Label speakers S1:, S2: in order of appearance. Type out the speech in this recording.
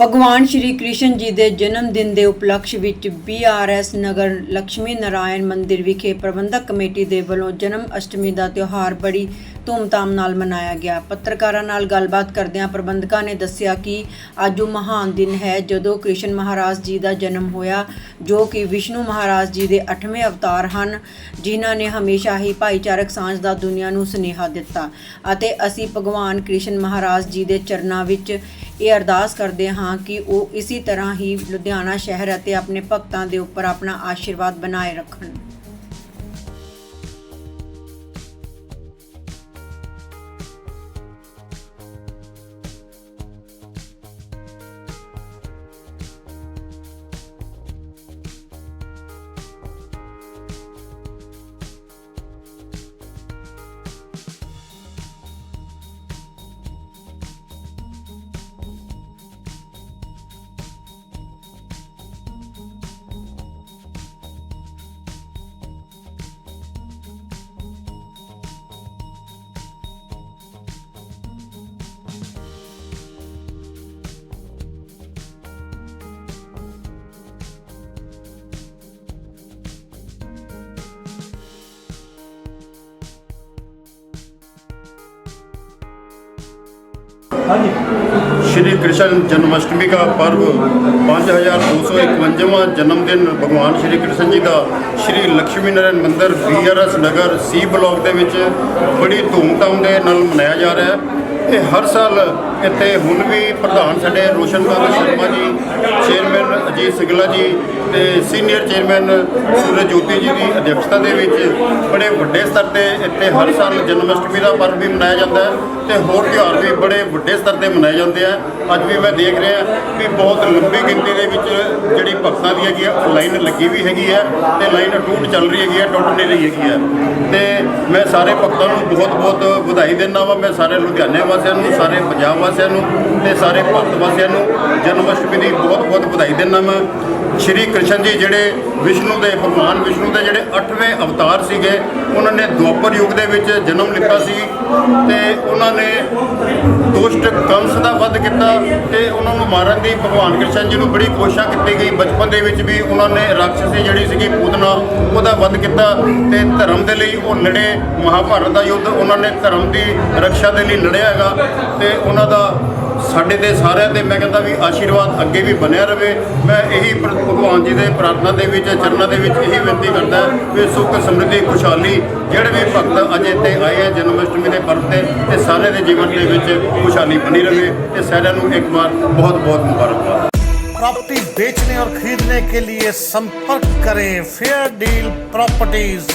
S1: ਭਗਵਾਨ ਸ਼੍ਰੀ ਕ੍ਰਿਸ਼ਨ ਜੀ ਦੇ ਜਨਮ ਦਿਨ ਦੇ ਉਪਲਕਸ਼ ਵਿੱਚ ਬੀਆਰਐਸ ਨਗਰ ਲక్ష్ਮੀ ਨਾਰਾਇਣ ਮੰਦਿਰ ਵਿਖੇ ਪ੍ਰਬੰਧਕ ਕਮੇਟੀ ਦੇ ਵੱਲੋਂ ਜਨਮ ਅਸ਼ਟਮੀ ਦਾ ਤਿਉਹਾਰ ਬੜੀ ਧੂਮਧਾਮ ਨਾਲ ਮਨਾਇਆ ਗਿਆ। ਪੱਤਰਕਾਰਾਂ ਨਾਲ ਗੱਲਬਾਤ ਕਰਦਿਆਂ ਪ੍ਰਬੰਧਕਾਂ ਨੇ ਦੱਸਿਆ ਕਿ ਅੱਜ ਉਹ ਮਹਾਨ ਦਿਨ ਹੈ। ਜਦੋਂ ਕ੍ਰਿਸ਼ਨ ਮਹਾਰਾਜ ਜੀ ਦਾ ਜਨਮ ਹੋਇਆ, ਜੋ ਕਿ ਵਿਸ਼ਨੂੰ ਮਹਾਰਾਜ ਜੀ ਦੇ 8ਵੇਂ ਅਵਤਾਰ ਹਨ, ਜਿਨ੍ਹਾਂ ਨੇ ਹਮੇਸ਼ਾ ਹੀ ਭਾਈਚਾਰਕ ਸਾਂਝ ਦਾ ਦੁਨੀਆ ਨੂੰ ਸੁਨੇਹਾ ਦਿੱਤਾ ਅਤੇ ਅਸੀਂ ਭਗਵਾਨ ਕ੍ਰਿਸ਼ਨ ਮਹਾਰਾਜ ਜੀ ਦੇ ਚਰਨਾਂ ਵਿੱਚ ਇਹ ਅਰਦਾਸ ਕਰਦੇ ਹਾਂ ਕਿ ਉਹ ਇਸੇ ਤਰ੍ਹਾਂ ਹੀ ਲੁਧਿਆਣਾ ਸ਼ਹਿਰ ਅਤੇ ਆਪਣੇ ਭਗਤਾਂ ਦੇ ਉੱਪਰ ਆਪਣਾ ਆਸ਼ੀਰਵਾਦ ਬਣਾਏ ਰੱਖਣ।
S2: श्री कृष्ण जन्माष्टमी का पर्व पाँच हजार दो सौ इक्वंजवा जन्मदिन भगवान श्री कृष्ण जी ਦਾ ਸ਼੍ਰੀ ਲక్ష్ਮੀ ਨਾਰਾਇਣ ਮੰਦਿਰ ਬੀਆਰਐਸ ਨਗਰ ਸੀ ਬਲਾਕ ਦੇ ਵਿੱਚ ਬੜੀ ਧੂਮਧਾਮ ਦੇ ਨਾਲ ਮਨਾਇਆ ਜਾ ਰਿਹਾ ਹੈ। ਇਹ ਹਰ ਸਾਲ ਇੱਥੇ ਹੁਣ ਵੀ ਪ੍ਰਧਾਨ ਸਾਡੇ ਰੋਸ਼ਨ ਰੋਸ਼ਨਕਾਂਤ ਸ਼ਰਮਾ ਜੀ, ਚੇਅਰਮੈਨ ਅਜੀਤ ਸਿੰਗਲਾ ਜੀ ਤੇ ਸੀਨੀਅਰ ਚੇਅਰਮੈਨ ਸੂਰਜ ਜੋਤੀ ਜੀ ਦੀ ਅਧਿਕਸ਼ਤਾ ਦੇ ਵਿੱਚ ਬੜੇ ਵੱਡੇ ਸਤਰ ਤੇ ਇੱਥੇ ਹਰ ਸਾਲ ਜਨਮ ਅਸ਼ਟਮੀ ਦਾ ਪਰਵ ਵੀ ਮਨਾਇਆ ਜਾਂਦਾ ਹੈ ਤੇ ਹੋਰ ਤਿਉਹਾਰ ਵੀ ਬੜੇ ਵੱਡੇ ਸਤਰ ਤੇ ਮਨਾਏ ਜਾਂਦੇ ਆ। ਅੱਜ ਵੀ ਮੈਂ ਦੇਖ ਰਿਹਾ ਵੀ ਬਹੁਤ ਲੰਬੀ ਗਿਣਤੀ ਦੇ ਵਿੱਚ ਜਿਹੜੀ ਭਗਤਾਂ ਦੀ ਹੈਗੀ ਆ ਲਾਈਨ ਲੱਗੀ ਵੀ ਹੈਗੀ ਹੈ ਤੇ ਲਾਈਨ ਟੂਟ ਚੱਲ ਰਹੀ ਹੈਗੀ ਹੈ ਟੁੱਟ ਨਹੀਂ ਰਹੀ ਹੈਗੀ ਹੈ ਤੇ ਮੈਂ ਸਾਰੇ ਭਗਤਾਂ ਨੂੰ ਬਹੁਤ ਬਹੁਤ ਵਧਾਈ ਦਿੰਦਾ ਵਾਂ, ਮੈਂ ਸਾਰੇ ਲੁਧਿਆਣੇ ਵਾਸੀਆਂ ਨੂੰ, ਸਾਰੇ ਪੰਜਾਬ ਵਾਸੀਆਂ ਨੂੰ ਤੇ ਸਾਰੇ ਭਾਰਤ ਵਾਸੀਆਂ ਨੂੰ ਜਨਮ ਅਸ਼ਟਮੀ ਦੀ ਬਹੁਤ ਬਹੁਤ ਵਧਾਈ ਦਿੰਦਾ ਮੈਂ। ਸ਼੍ਰੀ ਕ੍ਰਿਸ਼ਨ ਜੀ ਜਿਹੜੇ ਵਿਸ਼ਨੂੰ ਦੇ ਭਗਵਾਨ ਵਿਸ਼ਨੂੰ ਦੇ ਜਿਹੜੇ 8ਵੇਂ ਅਵਤਾਰ ਸੀਗੇ, ਉਹਨਾਂ ਨੇ ਦੁਆਪਰ ਯੁੱਗ ਦੇ ਵਿੱਚ ਜਨਮ ਲਿੱਤਾ ਸੀ ਤੇ ਉਹਨਾਂ ਨੇ ਦੁਸ਼ਟ ਕੰਸ ਦਾ ਵੱਧ ਕੀਤਾ ਤੇ ਉਹਨਾਂ ਨੂੰ ਮਾਰਨ ਦੀ ਭਗਵਾਨ ਕ੍ਰਿਸ਼ਨ ਜੀ ਨੂੰ ਬੜੀ ਕੋਸ਼ਿਸ਼ ਕੀਤੀ ਗਈ। ਬਚਪਨ ਦੇ ਵਿੱਚ ਵੀ ਉਹਨਾਂ ਨੇ ਰਾਖਸ਼ਸੀ ਜਿਹੜੀ ਸੀਗੀ ਪੂਤਨਾ, ਉਹਦਾ ਵੱਧ ਕੀਤਾ ਤੇ ਧਰਮ ਦੇ ਲਈ ਉਹ ਲੜੇ ਮਹਾਭਾਰਤ ਦਾ ਯੁੱਧ, ਉਹਨਾਂ ਨੇ ਧਰਮ ਦੀ ਰੱਖਿਆ ਦੇ ਲਈ ਲੜਿਆ ਹੈਗਾ ਤੇ ਉਹਨਾਂ ਦਾ ਸਾਡੇ ਤੇ ਸਾਰਿਆਂ ਤੇ ਮੈਂ ਕਹਿੰਦਾ ਵੀ ਆਸ਼ੀਰਵਾਦ ਅੱਗੇ ਵੀ ਬਣਿਆ ਰਵੇ ਮੈਂ ਇਹੀ ਪ੍ਰ- ਭਗਵਾਨ ਜੀ ਦੇ ਪ੍ਰਾਰਥਨਾ ਦੇ ਵਿੱਚ ਚਰਨਾਂ ਦੇ ਵਿੱਚ ਇਹੀ ਬੇਨਤੀ ਕਰਦਾ ਵੀ ਸੁੱਖ ਸਮਰਿੱਧੀ ਖੁਸ਼ਹਾਲੀ ਜਿਹੜੇ ਵੀ ਭਗਤ ਅਜੇ ਤੇ ਆਏ ਆ ਜਨਮ ਅਸ਼ਟਮੀ ਦੇ ਪਰਵ ਤੇ ਤੇ ਸਾਰਿਆਂ ਦੇ ਜੀਵਨ ਦੇ ਵਿੱਚ ਖੁਸ਼ਹਾਲੀ ਬਣੀ ਰਵੇ ਤੇ ਸਾਰਿਆਂ ਨੂੰ ਇੱਕ ਵਾਰ ਬਹੁਤ ਬਹੁਤ ਮੁਬਾਰਕਬਾਦ
S3: प्रॉपर्टी बेचने और खरीदने के लिए संपर्क करें फेयर डील प्रॉपर्टीज